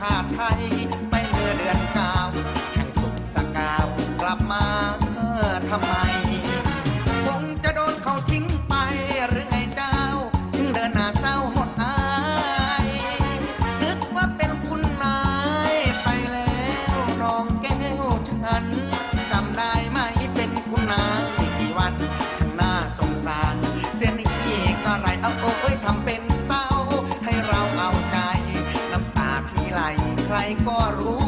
ขาดไทยไปเมื่อเดือนเก้าช่างสุขสกาวกลับมาเออทำไม คงจะโดนเขาทิ้งไปหรือไงเจ้าถึงเดินหน้าเศร้าหมดอายนึกว่าเป็นคุณนายไปแล้วน้องแก้วฉันจำได้ไหมเป็นคุณนายกี่วันช่างน่าสงสาร เสียนี้อะไรเอาโอ้ยทำเป็น corro